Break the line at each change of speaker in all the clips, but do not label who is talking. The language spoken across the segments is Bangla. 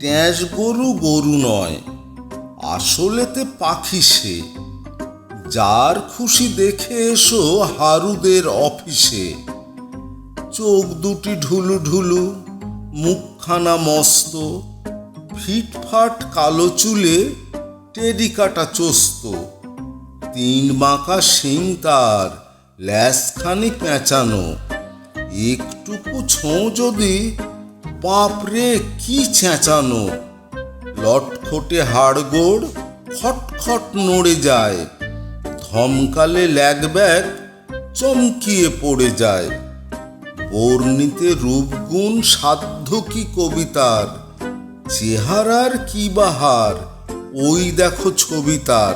ট্যাঁস গরু গরু নয়, আসলেতে পাখি সে। যার খুশি দেখে এসো হারুদের অফিসে। চোখ দুটি ঢুলু ঢুলু, মুখখানা মস্ত, ফিটফাট কালো চুলে টেডি কাটা চোস্ত। তিন বাঁকা শিং তার ল্যাসখানি পেঁচানো। একটুকু ছোঁ যদি বাপরে, কি চেঁচানো? লটখটে হাড়গোড় খটখট নড়ে যায়। ধমকালে ল্যাগ ব্যাগ চমকিয়ে পড়ে যায়। বর্ণিতে রূপগুণ সাধ্য কি কবিতার? চেহারার কি বাহার ওই দেখো ছবি তার।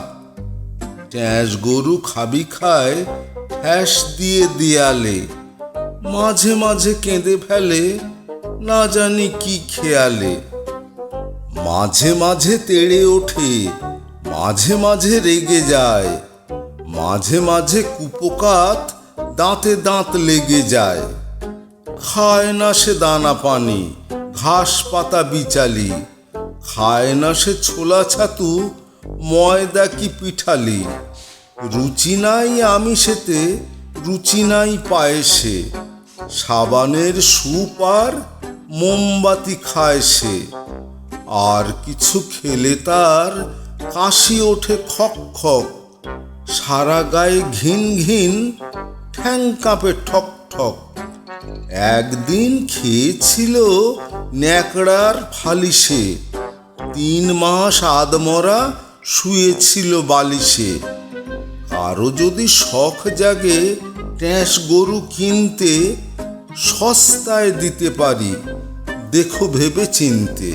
ট্যাঁস গরু খাবি খায় ফ্যাস দিয়ে দেয়ালে। মাঝে মাঝে কেঁদে ফেলে না জানি কি খেয়ালে। মাঝে মাঝে তেড়ে ওঠে, মাঝে মাঝে রেগে যায়, মাঝে মাঝে কুপোকাত দাঁতে দাঁত লেগে যায়। খায় না সে দানা পানি, ঘাস পাতা বিচালি, খায় না সে ছোলা ছাতু, ময়দা কি পিঠালি। রুচি নাই আমি সেতে রুচি নাই পায়েসে, সাবানের সুপ আর মোমবাতি খায় সে। আর কিছু খেলে তার কাশি ওঠে খক খক। সারা গায়ে ঘিন ঘিন ঠ্যাং কাঁপে ঠক ঠক। একদিন খেয়েছিল ন্যাকড়ার ফালিশে। তিন মাস আদমরা শুয়েছিল বালিশে। কারও যদি শখ জাগে ট্যাঁস গরু কিনতে সস্তায় দিতে পারি। দেখো ভেবে চিনতে।